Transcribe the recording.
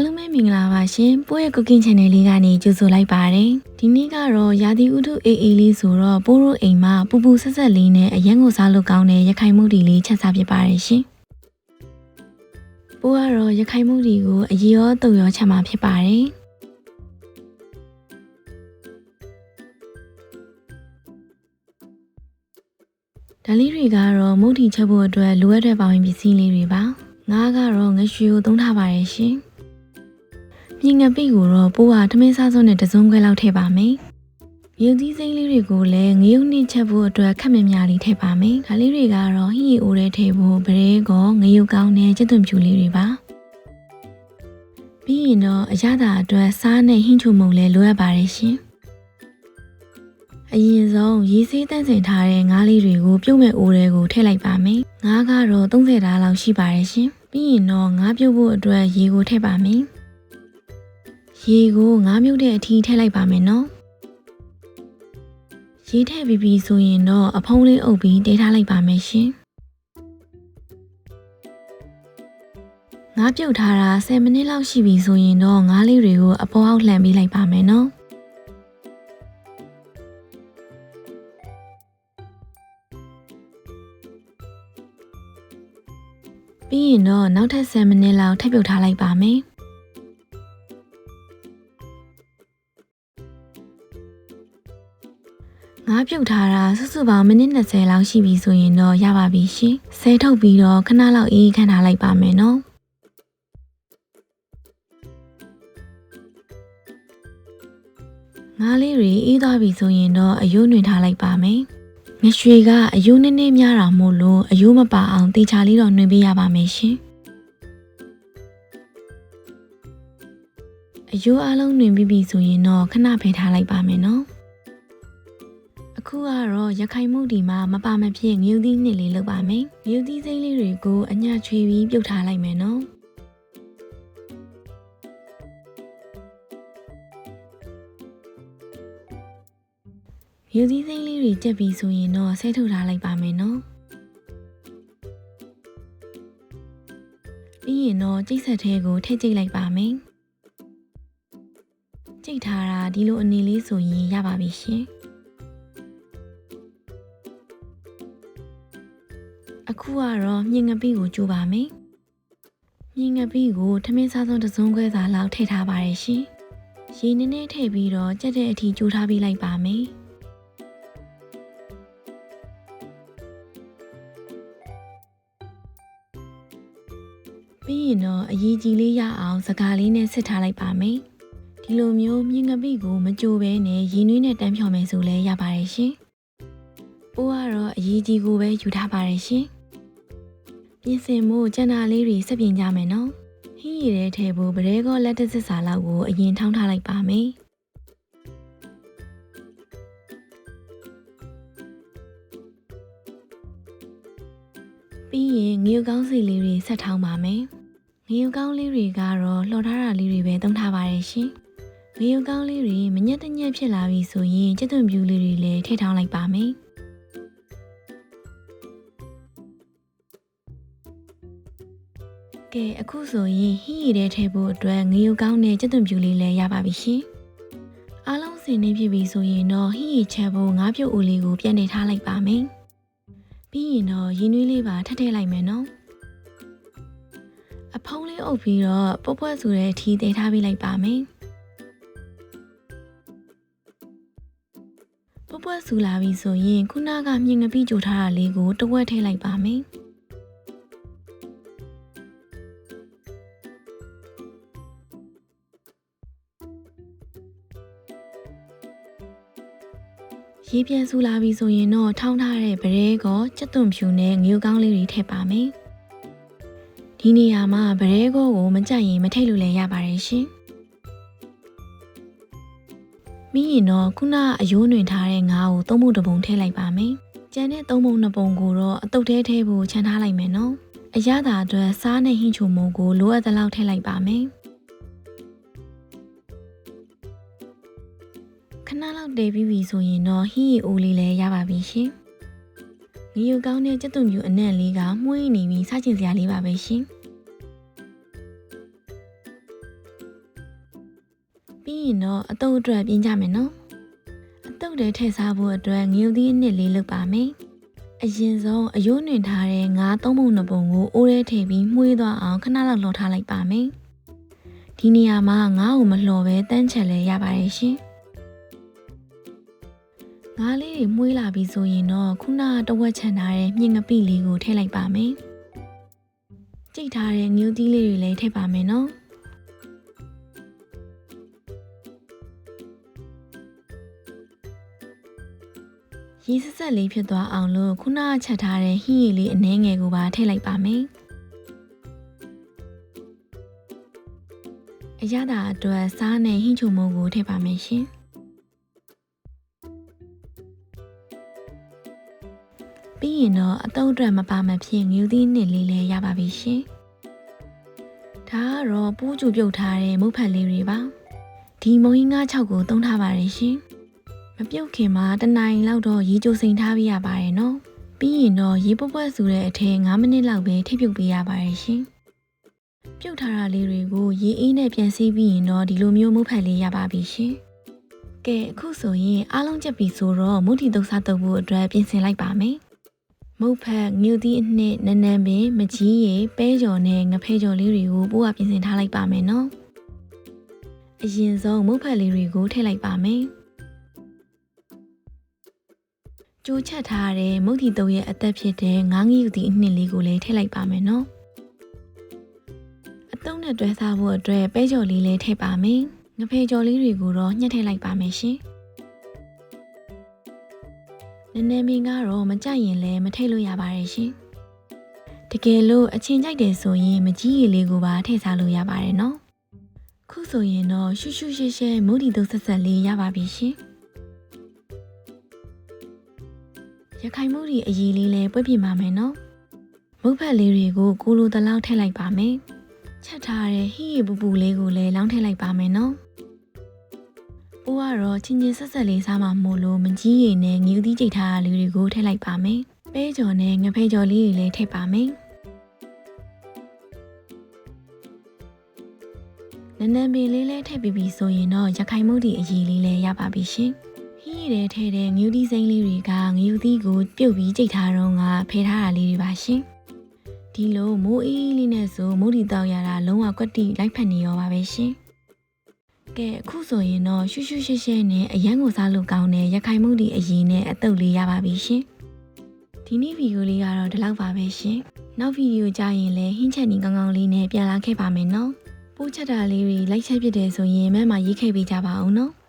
အားလုံးပဲမင်္ဂလာပါရှင်ပိုးရဲ့ cooking channel လေးကနေကြိုဆိုလိုက်ပါတယ်ဒီနေ့ကတော့ရာသီဥတုအေးအေးလေးဆိုတော့ပိုးတို့အိမ်မှာပူပူဆက်ဆက်လေးနဲ့အရန်ကိုစားလို့ကောင်းတဲ့ရခိုင်မှုတီလေးချက်စားဖြစ်ပါတယ်ရှင်ပိုးကတော့ရခိုင်မှုတီကိုအရေရောတုပ်ရောချက်မှာဖြစ်ပါတယ်ဒါလေးတွေကတော့မုတ်တီချက်ဖို့အတွက်လိုအပ်တဲ့ပါဝင်ပစ္စည်းလေးတွေပါငါးကတော့ငရွှေကိုသုံးထားပါတယ်ရှင် မြင်ငပိကိုတော့ပိုးဟာထမင်းစားစုံနဲ့တစုံခွဲလောက်ထည့်ပါမယ်မြူသီးစိမ့်လေးတွေကိုလည်းငရုတ်နှင်းချက်ဖို့အတွက်ခက်မများလေးထည့်ပါမယ်ဒါလေးတွေကတော့ဟင်းရီအိုထဲထည့်ဖို့ဗရဲကောငရုတ်ကောင်းနဲ့ကျက်သွန်ဖြူလေးတွေပါပြီးရင်တော့အရသာအတွက်စားနဲ့ဟင်းချိုမုံလည်းလိုအပ်ပါတယ်ရှင်အရင်ဆုံးရေးဆေးတန့်စင်ထားတဲ့ငါးလေးတွေကိုပြုတ်မဲ့အိုးတွေကိုထည့်လိုက်ပါမယ်။ငါးကတော့30ဓာတ်လောက်ရှိပါတယ်ရှင်။ပြီးရင်တော့ငါးပြုတ်ဖို့အတွက်ရေကိုထည့်ပါမယ်။ ရေကိုငါးမြုပ်တဲ့အထိထည့်လိုက်ပါမယ်နော်။ရေထည့်ပြီးပြီဆိုရင်တော့အဖုံးလေးအုပ်ပြီးတေးထားလိုက်ပါမယ်ရှင်။ငါးပြုတ်ထားတာ10မိနစ်လောက်ရှိပြီဆိုရင်တော့ငါးလေးတွေကိုအပေါ်အောက်လှန်ပေးလိုက်ပါမယ်နော်။ပြီးရင်တော့နောက်ထပ်10မိနစ်လောက်ထပ်ပြုတ်ထားလိုက်ပါမယ် ငါးပြုတ်ထားတာစုစုပေါင်းမိနစ်20လောက်ရှိပြီဆိုရင်တော့ရပါပြီရှင်။ဆဲထုတ်ပြီးတော့ခဏလောက်အေးခန့်ထားလိုက်ပါမယ်နော်။ငါးလေးတွေအေးသွားပြီဆိုရင်တော့အယိုးနှွင်ထားလိုက်ပါမယ်။ငရွှေကအယိုးနည်းနည်းများတာမို့လို့အယိုးမပါအောင်တေချာလေးတော့နှွင်ပေးရပါမယ်ရှင်။အယိုးအလုံးနှွင်ပြီးပြီဆိုရင်တော့ခဏဖယ်ထားလိုက်ပါမယ်နော်။ အခုကတော့ရခိုင်မှုဒီမှာမပါမဖြစ်ငရုတ်သီးနှစ်လေးလုပ်ပါမယ်။ငရုတ်သီးစိမ့်လေးတွေကိုအညချွေပြီးပြုတ်ထားလိုက်မယ်နော်။ယူသီးစိမ့်လေးတွေကြက်ပြီးဆိုရင်တော့ဆဲထုတ်ထားလိုက်ပါမယ်နော်ပြီးရင်တော့ကြိတ်ဆက်သေးကိုထည့်ကြိတ်လိုက်ပါမယ်ကြိတ်ထားတာဒီလိုအနေလေးဆိုရင်ရပါပြီရှင် အခုကတော့မြင်ငပိကိုကြိုးပါမယ်မြင်ငပိကိုထမင်းစားဆုံးတစ်စုံခွဲစာလောက်ထည့်ထားပါရရှင်ရေနည်းနည်းထည့်ပြီးတော့ကြက်တဲ့အထိကြိုးထားပေးလိုက်ပါမယ်ပြီးရင်တော့အရေးကြီးလေးရအောင်စကားလေးနဲ့စစ်ထားလိုက်ပါမယ်။ဒီလိုမျိုးမြင်ငပိကိုမကြိုဘဲနဲ့ရင်းနှွေးနဲ့တန်းဖြော်မယ်ဆိုလဲရပါတယ်ရှင်။ပိုးကတော့အရေးကြီးကိုပဲယူထားပါတယ်ရှင်။ ပြင်ဆင်မှုကျန်တာလေးတွေစက်ပြင်ကြမယ်နော်။ဟင်းရည်တဲ့ထဲဖို့ဗရဲကောလက်တစစ်စာလောက်ကိုအရင်ထောင်းထားလိုက်ပါမယ်။ပြီးရင်ငရုတ်ကောင်းစီလေးတွေဆက်ထောင်းပါမယ်။ငရုတ်ကောင်းလေးတွေကတော့လှော်ထားတာလေးတွေပဲသုံးထားပါတယ်ရှင်။ငရုတ်ကောင်းလေးတွေမညက်တညက်ဖြစ်လာပြီဆိုရင်ကျက်သွန်ပြူလေးတွေလည်းထည့်ထောင်းလိုက်ပါမယ်။ ကဲအခုဆိုရင်ဟင်းရည်တဲ့ထဲဖို့အတွက်ငရုတ်ကောင်းနဲ့ကျက်သွန်ပြူလေးလည်းရပါပြီရှင်။အားလုံးစင်နေဖြစ်ပြီဆိုရင်တော့ဟင်းရည်ချက်ဖို့ငါးပြုတ်ဦးလေးကိုပြန်နေထားလိုက်ပါမယ်။ပြီးရင်တော့ရင်းနှွေးလေးပါထပ်ထည့်လိုက်မယ်နော်အဖုံးလေးအုပ်ပြီးတော့ပုတ်ပွက်ဆိုတဲ့ထီတည်ထားပေးလိုက်ပါမယ်ပုတ်ပွက်ဆူလာပြီဆိုရင်ခုနကမြင်ငပိကြိုထားတာလေးကိုတဝက်ထည့်လိုက်ပါမယ် ရေပြန်ဆူလာပြီဆိုရင်တော့ထောင်းထားတဲ့ဗရဲကောကြက်သွန်ဖြူနဲ့ငရုတ်ကောင်းလေးတွေထည့်ပါမယ်။ဒီနေရာမှာဗရဲကောကိုမကြိုက်ရင်မထည့်လို့လည်းရပါတယ်ရှင်။ပြီးရင်တော့ခုနအယိုးနှွင်ထားတဲ့ငါးကိုသုံးပုံတစ်ပုံထည့်လိုက်ပါမယ်။ကျန်တဲ့သုံးပုံနှစ်ပုံကိုတော့အတုတ်သေးသေးဖို့ခြံထားလိုက်မယ်နော်။အရသာအတွက်စားနဲ့ဟင်းချိုမုံကိုလိုအပ်သလောက်ထည့်လိုက်ပါမယ်။ ခဏလောက်တည်ပြီးပြီဆိုရင်တော့ဟင်းရီအိုးလေးလည်းရပါပြီရှင်။ငရုတ်ကောင်းတဲ့ကြက်သွန်ပြူအနံ့လေးကမှုေးနေပြီးစားချင်စရာလေးပါပဲရှင်ပြီးရင်တော့အတုပ်အတွက်ပြင်ကြမယ်နော်အတုပ်တွေထည့်စားဖို့အတွက်ငရုတ်သီးအနှစ်လေးလုပ်ပါမယ်အရင်ဆုံးအယိုးနှင်ထားတဲ့ငါးသုံးပုံနှစ်ပုံကိုအိုးထဲထည့်ပြီးမှုေးသွားအောင်ခဏလောက်လှော်ထားလိုက်ပါမယ်ဒီနေရာမှာငါးကိုမလှော်ပဲတန်းချက်လဲရပါတယ်ရှင် ငါးလေးတွေမှုေးလာပြီဆိုရင်တော့ခုနကတဝက်ချန်ထားတဲ့မြင့်ငပိလေးကိုထည့်လိုက်ပါမယ်ကြိတ်ထားတဲ့ငရုတ်သီးလေးတွေလည်းထည့်ပါမယ်နော်ရေစက်ဆက်လေးဖြစ်သွားအောင်လို့ခုနကချက်ထားတဲ့ဟင်းရည်လေးအနှဲငယ်ကိုပါထည့်လိုက်ပါမယ်။အရသာအတွက်စားနဲ့ဟင်းချုံမိုးကိုထည့်ပါမယ်ရှင်။ ပြီးရင်တော့အတုံးအတွက်မပါမဖြစ်ငယူသီးနှစ်လေးလည်းရပါပြီရှင်။ဒါကတော့ပူးကြူပြုတ်ထားတဲ့မုတ်ဖက်လေးတွေပါ။ဒီမုံဟင်းငါး6ကိုတုံးထားပါတယ်ရှင်။မပြုတ်ခင်မှာတနိုင်လောက်တော့ရေကြိုစိန်ထားပြရပါတယ်နော်။ပြီးရင်တော့ရေပွက်ပွက်ဆူတဲ့အထက်9မိနစ်လောက်ပဲထိပြုတ်ပေးရပါတယ်ရှင်။ပြုတ်ထားတာလေးတွေကိုရေအေးနဲ့ပြန်စီးပြီးရင်တော့ဒီလိုမျိုးမုတ်ဖက်လေးရပါပြီရှင်။ကဲအခုဆိုရင်အားလုံးချက်ပြီဆိုတော့မုတ်တီတုပ်စားတုပ်ဖို့အတွက်ပြင်ဆင်လိုက်ပါမယ်။ မုတ်ဖက်ငြူသီးအနှစ်နန်းနန်းပင်မကြီးရည်ပဲကြော်နဲ့ငဖဲကြော်လေးတွေကိုပိုးကပြင်ဆင်ထားလိုက်ပါမယ်နော်။အရင်ဆုံးမုတ်ဖက်လေးတွေကိုထည့်လိုက်ပါမယ်။ကျိုးချက်ထားတဲ့မုတ်တီတုံးရဲ့အသက်ဖြစ်တဲ့ငါးငီးယူတီအနှစ်လေးကိုလည်းထည့်လိုက်ပါမယ်နော်အတုံးနဲ့တွဲစားဖို့အတွက်ပဲကြော်လေးလည်းထည့်ပါမယ်ငဖဲကြော်လေးတွေကိုတော့ညှက်ထည့်လိုက်ပါမယ်ရှင် နည်းနည်းမင်းကတော့မကြိုက်ရင်လည်းမထည့်လို့ရပါတယ်ရှင်တကယ်လို့အချင်းကြိုက်တယ်ဆိုရင်မကြီးရည်လေးကိုပါထည့်စားလို့ရပါတယ်နော်ခုဆိုရင်တော့ရှူရှူရှဲရှဲမုတ်တီတုံးဆက်ဆက်လေးရပါပြီရှင်ရခိုင်မှုတွေအရေးလေးလဲပွက်ပြပါမယ်နော်မုတ်ဖက်လေးတွေကိုကိုလိုတလောက်ထည့်လိုက်ပါမယ်ချက်ထားတဲ့ဟိရပူပူလေးကိုလည်းလောင်းထည့်လိုက်ပါမယ်နော် ပိုးကတော့ချင်းချင်းဆက်ဆက်လေးစားမှမို့လို့မကြီးရည်နဲ့ငယူသီးကြိတ်ထားတာလေးတွေကိုထည့်လိုက်ပါမယ်ပဲကြော်နဲ့ငဖဲကြော်လေးတွေလည်းထည့်ပါမယ်နန်းနန်းပင်လေးလည်းထည့်ပြီးပြီဆိုရင်တော့ရခိုင်မှုတွေအရေးလေးလည်းရပါပြီရှင်ဟင်းရည်ထဲထဲတဲ့ငယူသီးစိမ့်လေးတွေကငယူသီးကိုပြုတ်ပြီးကြိတ်ထားတော့ကဖယ်ထားတာလေးတွေပါရှင်။ဒီလိုမိုးအေးလေးနဲ့ဆိုမိုးဒီတောက်ရတာလုံးဝကွက်တိလိုက်ဖက်နေရောပါပဲရှင်။ ကဲအခုဆိုရင်တော့ရှူးရှူးရှဲရှဲနဲ့အရန်ကိုစားလို့ကောင်းတဲ့ရခိုင်မှုဒီအရင်နဲ့အတုပ်လေးရပါပြီရှင်။ဒီနေ့ဗီဒီယိုလေးကတော့ဒီလောက်ပါပဲရှင်။နောက်ဗီဒီယိုကြရင်လည်းဟင်းချက်နီကောင်းကောင်းလေးနဲ့ပြန်လာခဲ့ပါမယ်နော်။ပိုးချက်တာလေးတွေလိုက်ချက်ဖြစ်တယ်ဆိုရင်မမရေးခဲ့ပေးကြပါအောင်နော်။